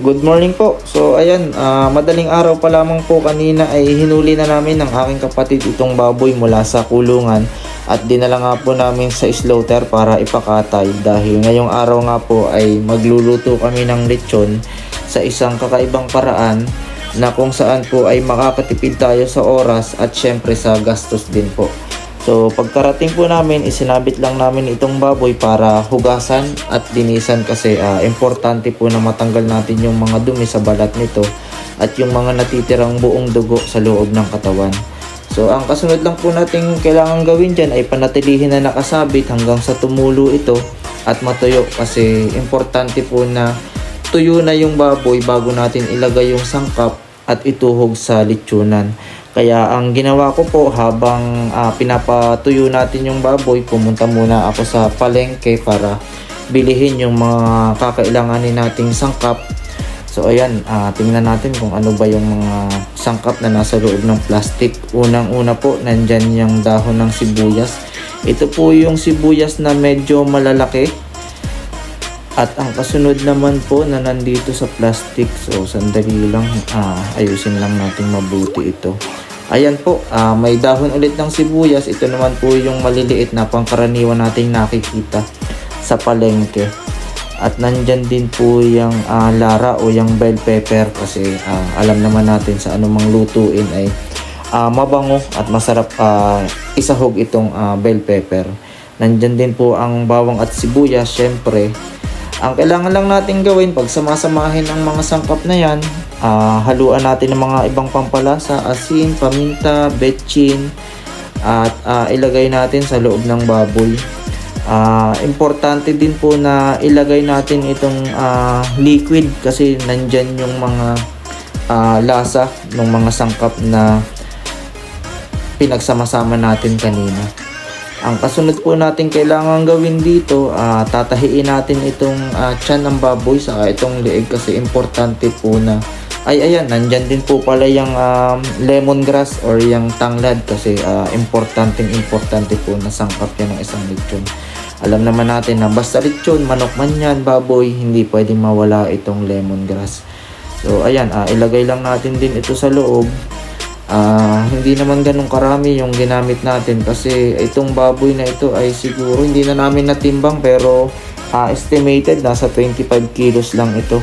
Good morning po. So ayan, ah, madaling araw pa lamang po kanina ay hinuli na namin ng aking kapatid itong baboy mula sa kulungan at dinala nga po namin sa slaughter para ipakatay dahil ngayong araw nga po ay magluluto kami ng lechon sa isang kakaibang paraan na kung saan po ay makakatipid tayo sa oras at syempre sa gastos din po. So pagkarating po namin, isinabit lang namin itong baboy para hugasan at linisan kasi ah, importante po na matanggal natin yung mga dumi sa balat nito at yung mga natitirang buong dugo sa loob ng katawan. So ang kasunod lang po natin kailangan gawin dyan ay panatilihin na nakasabit hanggang sa tumulo ito at matuyo kasi importante po na tuyo na yung baboy bago natin ilagay yung sangkap at ituhog sa litsunan. Kaya ang ginawa ko po habang ah, pinapatuyo natin yung baboy, pumunta muna ako sa palengke para bilihin yung mga kakailanganin nating sangkap. So ayan, ah, tingnan natin kung ano ba yung mga sangkap na nasa loob ng plastic. Unang-una po, nandyan yung dahon ng sibuyas. Ito po yung sibuyas na medyo malalaki. At ang kasunod naman po na nandito sa plastic, so sandali lang, ah, ayusin lang natin mabuti ito. Ayan po, ah, may dahon ulit ng sibuyas. Ito naman po yung maliliit na pangkaraniwan nating nakikita sa palengke. At nandyan din po yung ah, lara o yung bell pepper kasi ah, alam naman natin sa anumang lutuin ay ah, mabango at masarap ah, isahog itong ah, bell pepper. Nandyan din po ang bawang at sibuyas, syempre. Ang kailangan lang natin gawin pag samasamahin ang mga sangkap na yan, ah, haluan natin ng mga ibang pampalasa, asin, paminta, betchin, at ah, ilagay natin sa loob ng baboy. Ah, importante din po na ilagay natin itong ah, liquid kasi nandyan yung mga ah, lasa ng mga sangkap na pinagsama-sama natin kanina. Ang kasunod po natin kailangan gawin dito, ah, tatahiin natin itong ah, tiyan ng baboy sa itong leeg kasi importante po na ay ayan, nandyan din po pala yung um, lemongrass or yung tanglad kasi ah, importanteng importante po na sangkap yan ng isang lechon. Alam naman natin na basta lechon, manok man yan, baboy, hindi pwedeng mawala itong lemongrass. So ayan, ah, ilagay lang natin din ito sa loob. Ah, hindi naman ganun karami yung ginamit natin kasi itong baboy na ito ay siguro hindi na namin natimbang pero ah, estimated nasa 25 kilos lang ito.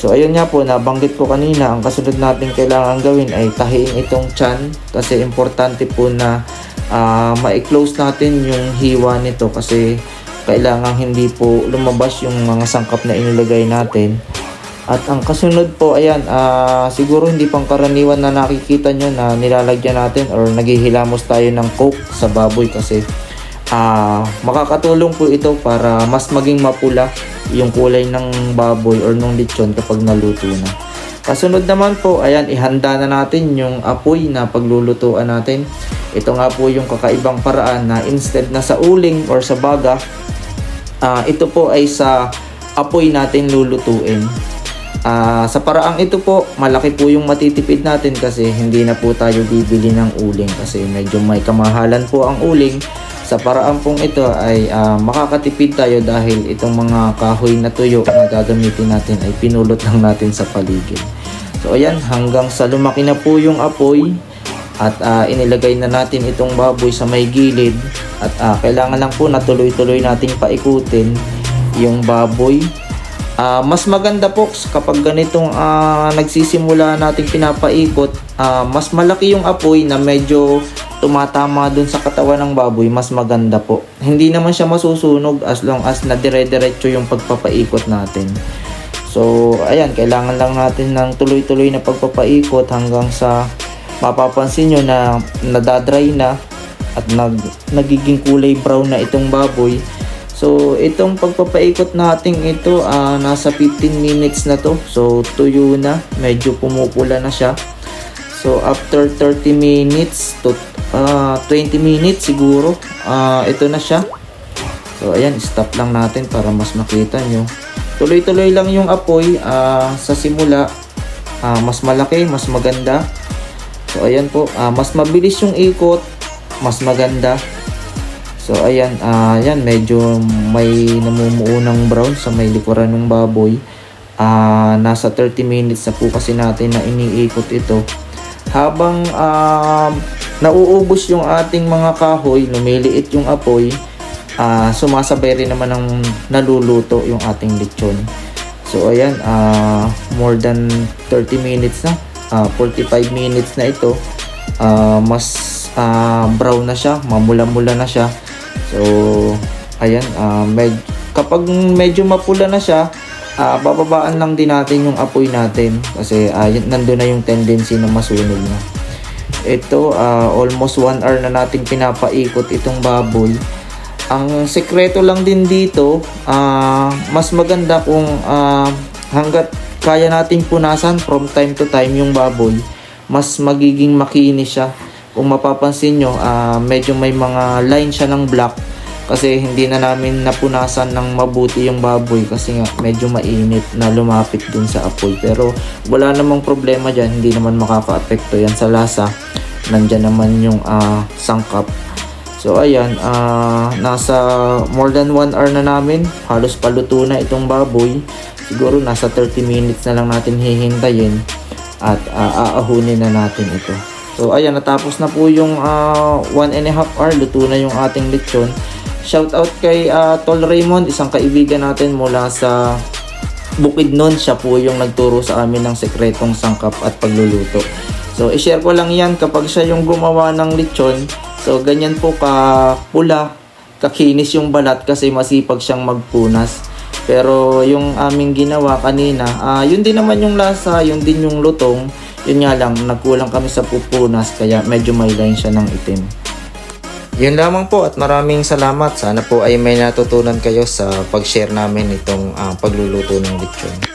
So ayun nga po, nabanggit ko kanina, ang kasunod natin kailangan gawin ay tahiin itong chan kasi importante po na ah, ma-close natin yung hiwa nito kasi kailangan hindi po lumabas yung mga sangkap na inilagay natin. At ang kasunod po, ayan, ah, siguro hindi pang karaniwan na nakikita nyo na nilalagyan natin or naghihilamos tayo ng coke sa baboy kasi ah, makakatulong po ito para mas maging mapula yung kulay ng baboy or ng lechon kapag naluto na. Kasunod naman po, ayan, ihanda na natin yung apoy na paglulutuan natin. Ito nga po yung kakaibang paraan na instead na sa uling or sa baga, ah, ito po ay sa apoy natin lulutuin. Ah, sa paraang ito po, malaki po yung matitipid natin kasi hindi na po tayo bibili ng uling kasi medyo may kamahalan po ang uling. Sa paraan pong ito ay ah, makakatipid tayo dahil itong mga kahoy na tuyo na gagamitin natin ay pinulot lang natin sa paligid. So ayan, hanggang sa lumaki na po yung apoy at ah, inilagay na natin itong baboy sa may gilid at ah, kailangan lang po na tuloy-tuloy nating paikutin yung baboy Ah, mas maganda po kapag ganitong ah, nagsisimula nating pinapaikot, ah, mas malaki yung apoy na medyo tumatama dun sa katawan ng baboy, mas maganda po. Hindi naman siya masusunog as long as na dire-diretso yung pagpapaikot natin. So, ayan, kailangan lang natin ng tuloy-tuloy na pagpapaikot hanggang sa mapapansin nyo na nadadry na at nag, nagiging kulay brown na itong baboy. So, itong pagpapaikot natin ito, ah, nasa 15 minutes na to. So, tuyo na. Medyo pumupula na siya. So, after 30 minutes to ah, 20 minutes siguro, ah, ito na siya. So, ayan, stop lang natin para mas makita nyo. Tuloy-tuloy lang yung apoy ah, sa simula. Ah, mas malaki, mas maganda. So, ayan po. ah, mas mabilis yung ikot, mas maganda. So ayan, ah, ayan medyo may namumuo ng brown sa may likuran ng baboy. Ah, nasa 30 minutes na po kasi natin na iniikot ito. Habang ah, nauubos yung ating mga kahoy, lumiliit yung apoy, ah, sumasabay rin naman ng naluluto yung ating lechon. So ayan, ah, more than 30 minutes na, ah, 45 minutes na ito. Ah, mas ah, brown na siya, mamula-mula na siya. So ayan, ah, med- kapag medyo mapula na siya, ah, bababaan lang din natin yung apoy natin kasi yun- nandun na yung tendency na masunog na. Ito, ah, almost 1 hour na natin pinapaikot itong baboy. Ang sekreto lang din dito, ah, mas maganda kung ah, hanggat kaya nating punasan from time to time yung baboy, mas magiging makinis siya. Kung mapapansin nyo, ah, medyo may mga line siya ng black kasi hindi na namin napunasan ng mabuti yung baboy kasi nga medyo mainit na lumapit dun sa apoy. Pero wala namang problema dyan, hindi naman makaka-apekto yan sa lasa. Nandyan naman yung ah, sangkap. So ayan, ah, nasa more than 1 hour na namin. Halos paluto na itong baboy. Siguro nasa 30 minutes na lang natin hihintayin at ah, aahunin na natin ito. So ayan, natapos na po yung 1 and a half hour. Luto na yung ating lechon. Shout out kay ah, Tol Raymond, isang kaibigan natin mula sa Bukidnon. Siya po yung nagturo sa amin ng sekretong sangkap at pagluluto. So, i-share ko lang yan kapag siya yung gumawa ng lechon. So, ganyan po ka pula, kakinis yung balat kasi masipag siyang magpunas. Pero yung aming ginawa kanina, ah yun din naman yung lasa, yun din yung lutong. Yun nga lang, nagkulang kami sa pupunas kaya medyo may line siya ng itim. Yun lamang po at maraming salamat. Sana po ay may natutunan kayo sa pag-share namin itong ah, pagluluto ng lechon.